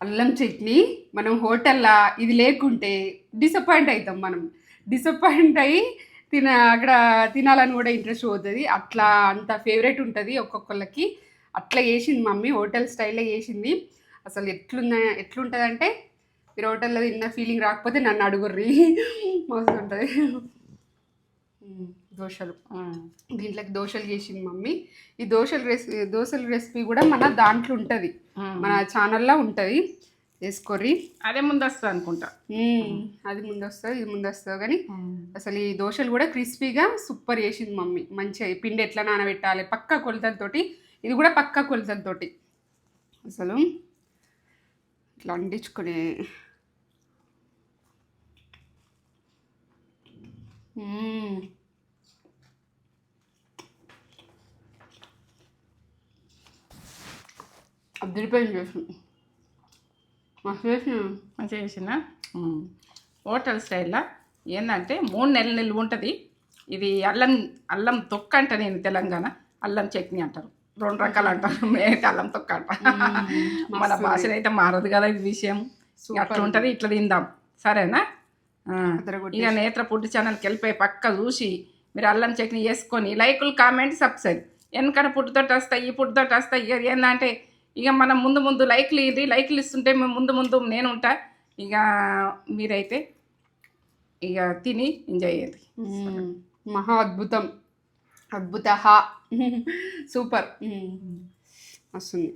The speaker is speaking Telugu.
అల్లం చట్నీ మనం హోటల్లో ఇది లేకుంటే డిసప్పాయింట్ అవుతాం మనం. డిసప్పాయింట్ అయ్యి తిన అక్కడ తినాలని కూడా ఇంట్రెస్ట్ పోతుంది. అట్లా అంత ఫేవరెట్ ఉంటుంది ఒక్కొక్కళ్ళకి. అట్లా చేసింది మమ్మీ హోటల్ స్టైల్లో చేసింది. అసలు ఎట్లుంద ఎట్లుంటుందంటే మీరు హోటల్లో తిన్న ఫీలింగ్ రాకపోతే నన్ను అడుగుర్రి. మస్తు ఉంటుంది. దోశలు. దీంట్లోకి దోశలు చేసింది మమ్మీ. ఈ దోశల రెసిపీ దోశల రెసిపీ కూడా మన దాంట్లో ఉంటుంది. మన ఛానల్లో ఉంటుంది. వేసుకోర్రి. అదే ముందు వస్తుంది అనుకుంటా. అది ముందు వస్తుంది ఇది ముందు వస్తుంది కానీ అసలు ఈ దోశలు కూడా క్రిస్పీగా సూపర్ చేసింది మమ్మీ. మంచిగా పిండి ఎట్లా నానబెట్టాలి పక్క కొలతలతోటి ఇది కూడా పక్క కొలతలతోటి. అసలు ఇట్లా మ్మ్. అద్దరిపోయింది మస్తు చేసిన చేసిన హోటల్ స్టైల్లో ఏంటంటే మూడు నెలల నిల్వ ఉంటుంది. ఇది అల్లం అల్లం తొక్క అంట నేను తెలంగాణ. అల్లం చట్నీ అంటారు. రెండు రకాలు అంటారు. మేమైతే అల్లం తొక్క అంటాం. మన భాషలో అయితే మారదు కదా ఇది విషయం. అట్లా ఉంటుంది ఇట్లా తిందాం. సరేనా? ఇక నేత్ర ఫుడ్ ఛానల్కి వెళ్ళిపోయి పక్క చూసి మీరు అల్లం చట్నీ చేసుకొని లైకులు కామెంట్ సబ్స్క్రైబ్. వెనకడ పుట్టుతోటి వస్తాయి ఈ పుట్టుతోటి వస్తాయి. ఇక ఏంటంటే ఇక మనం ముందు ముందు లైక్లు ఇది లైక్లు ఇస్తుంటే మేము ముందు ముందు నేను ఉంటా. ఇక మీరైతే ఇక తిని ఎంజాయ్ చేయండి. మహా అద్భుతం. అద్భుత సూపర్. వస్తుంది.